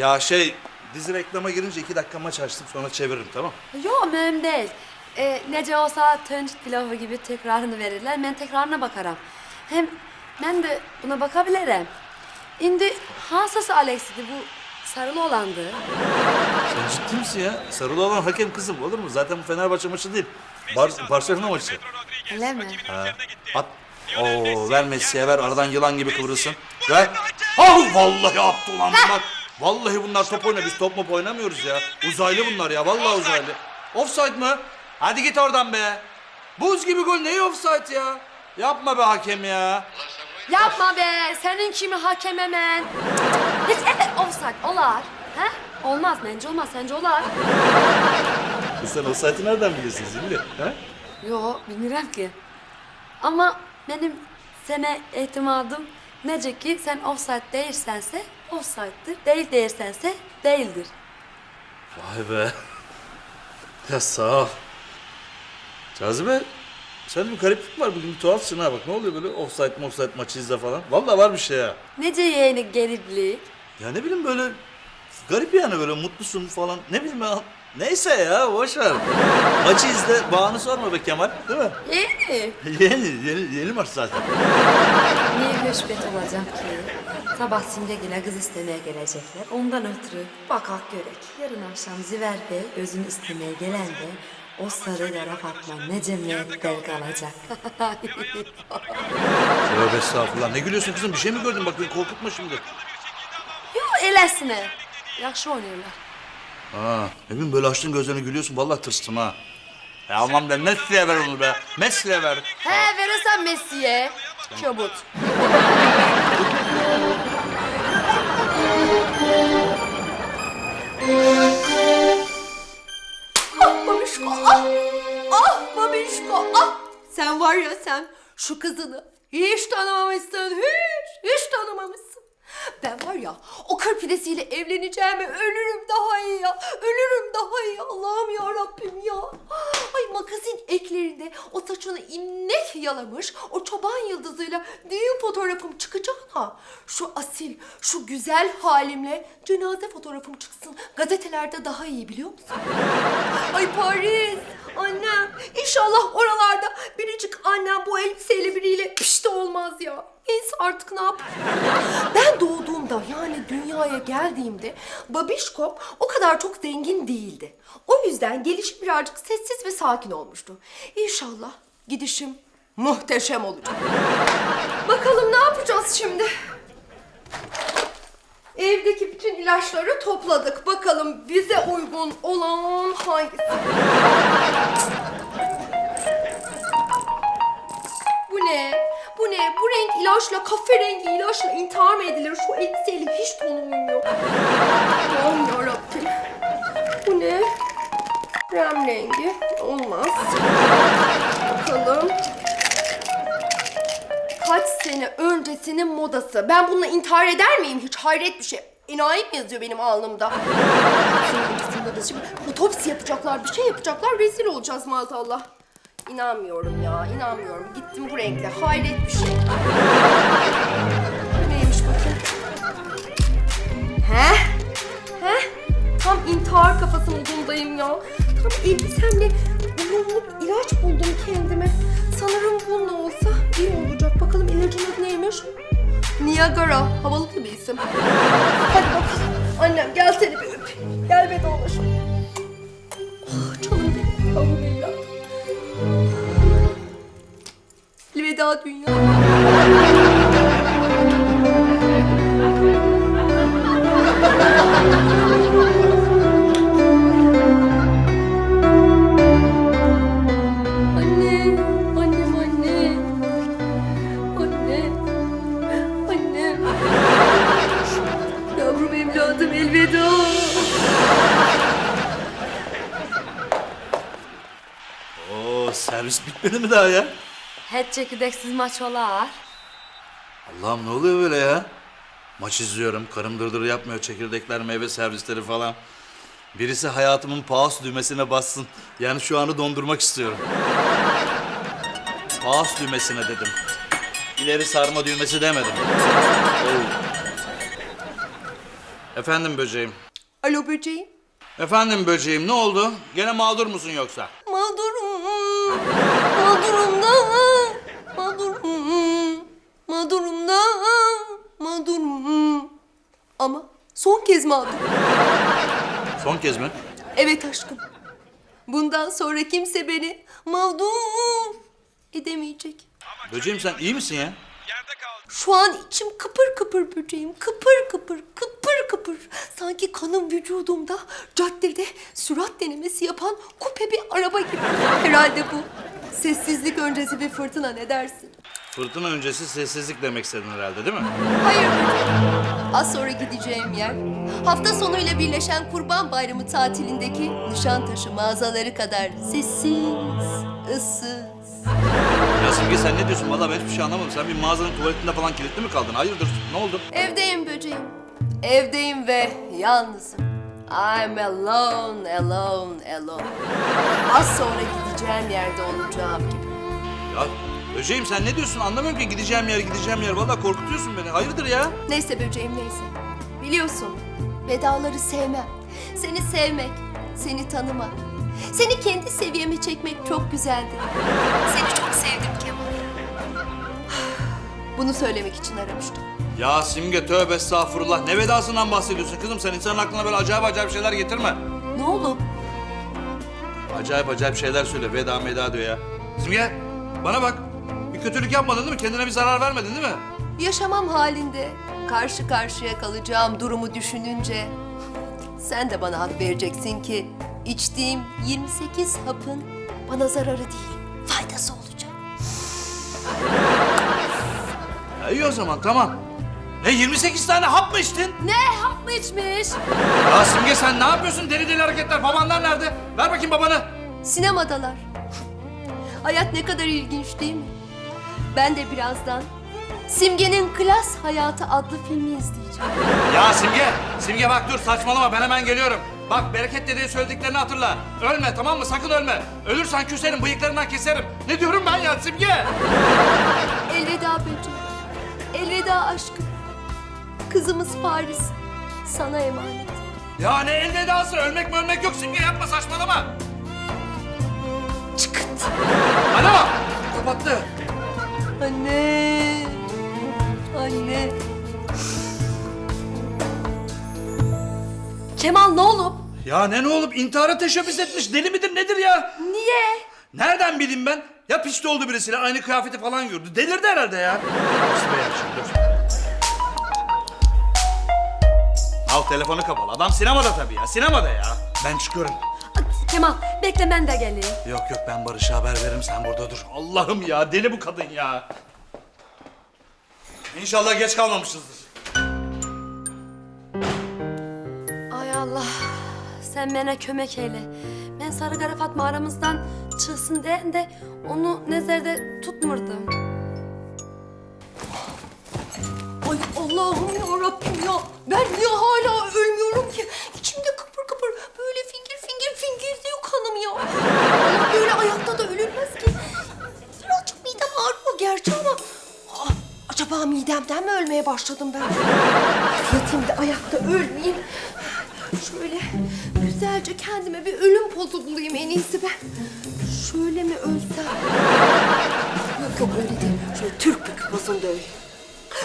Ya şey dizi reklama girince iki dakika maç açtım sonra çeviririm tamam. Yok mühim değil. Ee, nece olsa töncük pilavı gibi tekrarını verirler. Ben tekrarına bakarım. Hem ben de buna bakabilirim. Şimdi hansası Alex'idi bu sarılı olandı. Sen ciddi misin ya? Sarılı olan hakem kızım olur mu? Zaten bu Fenerbahçe maçı değil. Bar Barcelona maçı. Öyle mi? At. Oo ver Messi'ye ver aradan yılan gibi kıvrılsın. Ver. Al vallahi attı ulan bak. Vallahi bunlar top oynuyor. Biz top mop oynamıyoruz ya. Uzaylı bunlar ya. Vallahi uzaylı. Offside mı? Hadi git oradan be. Buz gibi gol neyi offside ya? Yapma be hakem ya. Yapma be, senin kimi hakem hemen. Hiç evet offside olar. He? Olmaz bence olmaz, sence olar. Sen offside'ı nereden biliyorsun Zilli? Ha? Yo, bilmirəm ki. Ama benim sana etimadım nece ki sen offside değilsense offside'dir, değil değilsense değildir. Vay be. Ya sağ ol. Cazibe, sen bir gariplik var bugün bir tuhafsın ha bak ne oluyor böyle offside offside maçı izle falan. Vallahi var bir şey ya. Nece yeğeni gariplik. Ya ne bileyim böyle garip yani böyle mutlusun falan. Ne bileyim ben. Neyse ya boş ver. Maçı izle bağını sorma be Kemal değil mi? Yeğeni. Yeni, yeni, yeni maç zaten. Niye höşbet olacak ki? Sabah Simgegil'e kız istemeye gelecekler. Ondan ötürü bakak görek. Yarın akşam Ziver Bey özünü istemeye gelende o sarı yara Fatma ne cemiyetten kalacak. Tövbe estağfurullah. Ne gülüyorsun kızım? Bir şey mi gördün? Bak beni korkutma şimdi. Yo elesine. Yaxşı oynuyorlar. Ha, ne bileyim böyle açtın gözlerini gülüyorsun. Vallahi tırstım ha. Ya aman be Messi'ye ver onu be. Messi'ye ver. He verirsen Messi'ye. Çabut. Magazin eklerinde o saçını imnek yalamış o çoban yıldızıyla düğün fotoğrafım çıkacağına şu asil şu güzel halimle cenaze fotoğrafım çıksın gazetelerde daha iyi biliyor musun? Ay Paris, annem. İnşallah oralarda biricik annem bu elbiseyle biriyle pişti olmaz ya. Neyse artık ne yapayım? Ben doğduğumda yani dünyaya geldiğimde babişkom o kadar çok zengin değildi. O yüzden gelişim birazcık sessiz ve sakin olmuştu. İnşallah gidişim muhteşem olacak. Bakalım ne yapacağız şimdi? Evdeki bütün ilaçları topladık. Bakalım bize uygun olan hangisi? Bu ne? Bu renk ilaçla, kahverengi ilaçla intihar mı edilir? Şu elbiseyle hiç tonu uymuyor. Allah'ım yarabbim. Bu ne? Krem rengi. Olmaz. Bakalım. Kaç sene öncesinin modası. Ben bununla intihar eder miyim? Hiç hayret bir şey. Enayi mi yazıyor benim alnımda? Şimdi otopsi yapacaklar, bir şey yapacaklar. Rezil olacağız maazallah. İnanmıyorum ya, inanmıyorum. Gittim bu renkle. Hayret bir şey. Neymiş bakayım? He? He? Tam intihar kafası modundayım ya. Tam elbisemle bulunmuş ilaç buldum kendime. Sanırım bununla olsa iyi olacak. Bakalım ilacın adı neymiş? Niagara. Havalı bir isim. Hadi bakalım. Annem gel seni bir öpeyim. Gel be dolaşalım. Ah canım benim. Yavrum evladım. Elveda dünya. Anne, anne. Anne. Yavrum evladım elveda. Oo servis bitmedi mi daha ya? Hiç çekirdeksiz maç olar. Allah'ım ne oluyor böyle ya? Maç izliyorum. Karım dırdır yapmıyor. Çekirdekler, meyve servisleri falan. Birisi hayatımın pause düğmesine bassın. Yani şu anı dondurmak istiyorum. pause düğmesine dedim. İleri sarma düğmesi demedim. Efendim böceğim. Alo böceğim. Efendim böceğim ne oldu? Gene mağdur musun yoksa? Ama son kez mağdur. Son kez mi? Evet aşkım. Bundan sonra kimse beni mağdur edemeyecek. Böceğim sen iyi misin ya? Şu an içim kıpır kıpır böceğim. Kıpır kıpır, kıpır kıpır. Sanki kanım vücudumda caddede sürat denemesi yapan kupe bir araba gibi. Herhalde bu sessizlik öncesi bir fırtına ne dersin? Fırtına öncesi sessizlik demek istedin herhalde değil mi? Hayır böceğim. Az sonra gideceğim yer hafta sonuyla birleşen Kurban Bayramı tatilindeki Nişantaşı mağazaları kadar sessiz, ıssız. Ya Simge sen ne diyorsun? Vallahi ben hiçbir şey anlamadım. Sen bir mağazanın tuvaletinde falan kilitli mi kaldın? Hayırdır? Ne oldu? Evdeyim böceğim. Evdeyim ve yalnızım. I'm alone, alone, alone. Az sonra gideceğim yerde olacağım gibi. Ya böceğim sen ne diyorsun? Anlamıyorum ki gideceğim yer gideceğim yer. Vallahi korkutuyorsun beni. Hayırdır ya? Neyse böceğim neyse. Biliyorsun vedaları sevmem. Seni sevmek, seni tanımak, seni kendi seviyeme çekmek çok güzeldi. Seni çok sevdim Kemal. Bunu söylemek için aramıştım. Ya Simge tövbe estağfurullah. Ne vedasından bahsediyorsun kızım? Sen insanın aklına böyle acayip acayip şeyler getirme. Ne oldu? Acayip acayip şeyler söyle. Veda meda diyor ya. Simge bana bak. Bir kötülük yapmadın değil mi? Kendine bir zarar vermedin değil mi? Yaşamam halinde karşı karşıya kalacağım durumu düşününce sen de bana hak vereceksin ki içtiğim 28 hapın bana zararı değil, faydası olacak. Ya iyi o zaman tamam. Ne 28 tane hap mı içtin? Ne hap mı içmiş? Ya Simge sen ne yapıyorsun? Deli deli hareketler. Babanlar nerede? Ver bakayım babanı. Sinemadalar. Hayat ne kadar ilginç değil mi? Ben de birazdan Simge'nin Klas Hayatı adlı filmi izleyeceğim. Ya Simge, Simge bak dur saçmalama ben hemen geliyorum. Bak Bereket dediği söylediklerini hatırla. Ölme tamam mı? Sakın ölme. Ölürsen küserim, bıyıklarından keserim. Ne diyorum ben ya Simge? Elveda böceğim. Elveda aşkım. Kızımız Paris. Sana emanet. Ya ne elvedası? Ölmek mi ölmek yok Simge yapma saçmalama. Çıkıt. Alo, kapattı. Anne. Anne. Kemal ne olup? Ya ne ne olup intihara teşebbüs etmiş. Deli midir nedir ya? Niye? Nereden bileyim ben? Ya pişti oldu birisiyle aynı kıyafeti falan gördü. Delirdi herhalde ya. Dur be ya şimdi, dur. Al telefonu kapalı. Adam sinemada tabii ya. Sinemada ya. Ben çıkıyorum. Kemal bekle ben de geleyim. Yok yok ben Barış'a haber veririm sen burada dur. Allah'ım ya deli bu kadın ya. İnşallah geç kalmamışızdır. Ay Allah sen bana kömek eyle. Ben Sarı Kara Fatma aramızdan çıksın diye de onu nezerde tutmurdum. Ay Allah'ım ya Rabbim ya. Ben niye hala ölmüyorum ki? İçimde kıpır kıpır böyle fingir fingir fingir diyor kanım ya. Böyle ayakta da ölünmez ki. Birazcık midem ağrıyor gerçi ama... Aa, acaba midemden mi ölmeye başladım ben? Yatayım da ayakta ölmeyeyim. Şöyle güzelce kendime bir ölüm pozu bulayım en iyisi ben. Şöyle mi ölsem? Yok yok öyle değil. Şöyle Türk bir pozunda öyle.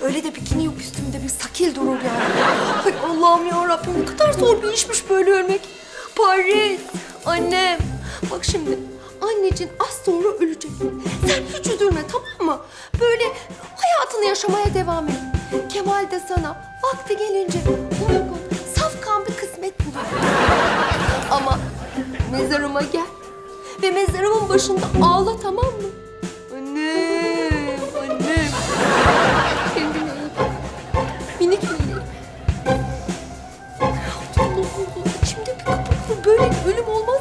Öyle de bikini yok üstümde bir sakil durur yani. Ay Allah'ım ya Rabbim ne kadar zor bir işmiş böyle ölmek. Paris, annem. Bak şimdi anneciğin az sonra ölecek. Sen hiç üzülme tamam mı? Böyle hayatını yaşamaya devam et. Kemal de sana vakti gelince uygun, safkan bir kısmet bulur. Ama mezarıma gel ve mezarımın başında ağla tamam mı? Ölüm olmaz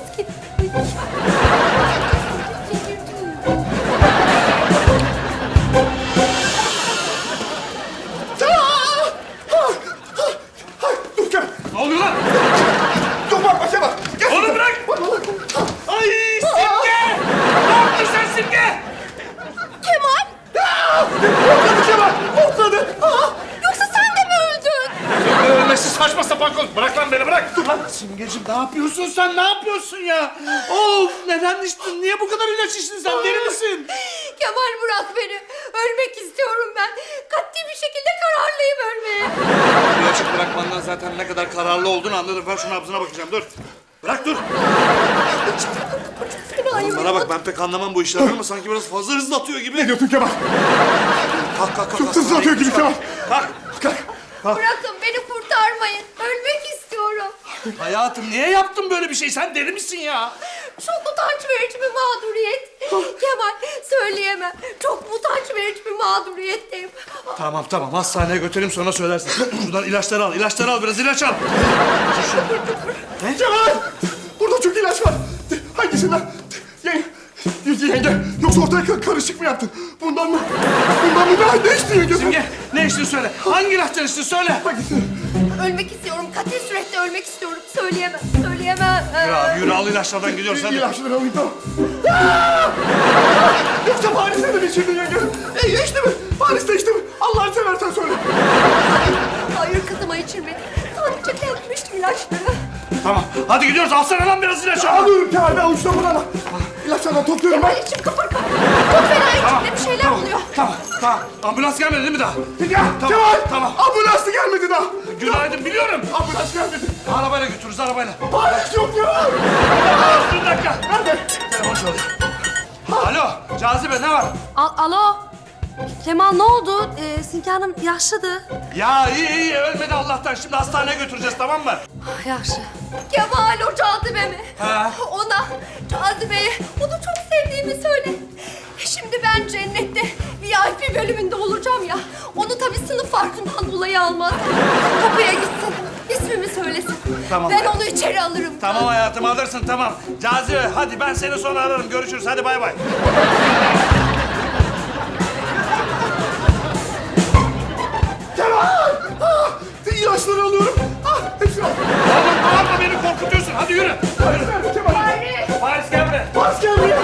konuş. Bırak lan beni bırak. Dur lan. Simgeciğim ne yapıyorsun sen? Ne yapıyorsun ya? Of neden içtin? Niye bu kadar ilaç içtin sen? Deli misin? Kemal bırak beni. Ölmek istiyorum ben. Katli bir şekilde kararlıyım ölmeye. İlaçı bırakmandan zaten ne kadar kararlı olduğunu anladım. Ver şu nabzına bakacağım dur. Bırak dur. Fenayım. Bana bak ben pek anlamam bu işlerden ama sanki biraz fazla hızlı atıyor gibi. Ne diyorsun Kemal? Kalk kalk kalk. Çok hızlı hastaneye atıyor gibi gidiyoruz, Kemal. Kalk. Kalk. Bırakın beni. Hayatım niye yaptın böyle bir şey? Sen deli misin ya? Çok utanç verici bir mağduriyet. Kemal söyleyemem. Çok utanç verici bir mağduriyetteyim. Tamam tamam hastaneye götüreyim sonra söylersin. Şuradan ilaçları al. ilaçları al biraz ilaç al. Kemal! Burada çok ilaç var. Hangisinden? Yenge, yenge, yoksa ortaya ka- karışık mı yaptın? Bundan mı? Bundan mı? Ne, ne içtin yenge? Simge ne içtin söyle. Hangi ilaçları içtin söyle. Hangisi? Ölmek istiyorum. Katil surette ölmek istiyorum. Söyleyemem. Söyleyemem. Ee, Yürü abi yürü al ilaçlardan gidiyoruz hadi. İlaçları alayım tamam. Aa! Yoksa Paris'te de mi içirdin yenge? E, içti mi? Paris'te içti mi? Allah'ını seversen söyle. Hayır kızıma içirmedim. Sadece kendim içtim ilaçları. Tamam hadi gidiyoruz alsana lan biraz ilaç al. Alıyorum ben avuçta buradan. İlaçlardan topluyorum ben. Kemal içim kıpır kıpır. Çok fena bir tamam, oluyor. Tamam tamam. Ambulans gelmedi değil mi daha? Ya, Tamam, Kemal! tamam. Ambulansı gelmedi daha. Günaydın biliyorum. Ambulans gelmedi. Arabayla götürürüz arabayla. Paris yok ya. Aa, bir dakika. Nerede? Telefon çalıyor. Alo Cazibe ne var? Al alo. Kemal ne oldu? Ee, Sinki Hanım yaşlıdı. Ya iyi iyi ölmedi Allah'tan. Şimdi hastaneye götüreceğiz tamam mı? Ah, Yaşlı. Kemal o cazibemi. Ha. Ona, cazibeye, onu çok sevdiğimi söyle. Şimdi ben cennette VIP bölümünde olacağım ya. Onu tabii sınıf farkından dolayı almaz. Kapıya gitsin, ismimi söylesin. Tamam. Ben onu içeri alırım. Tamam hayatım alırsın tamam. Cazibe hadi ben seni sonra ararım. Görüşürüz hadi bay bay. Kemal! Ah, ilaçları alıyorum. Ah, hepsini. Adamla beni korkutuyorsun. Hadi yürü. Paris nerede Kemal? Paris. Paris gelme. Paris gelme ya.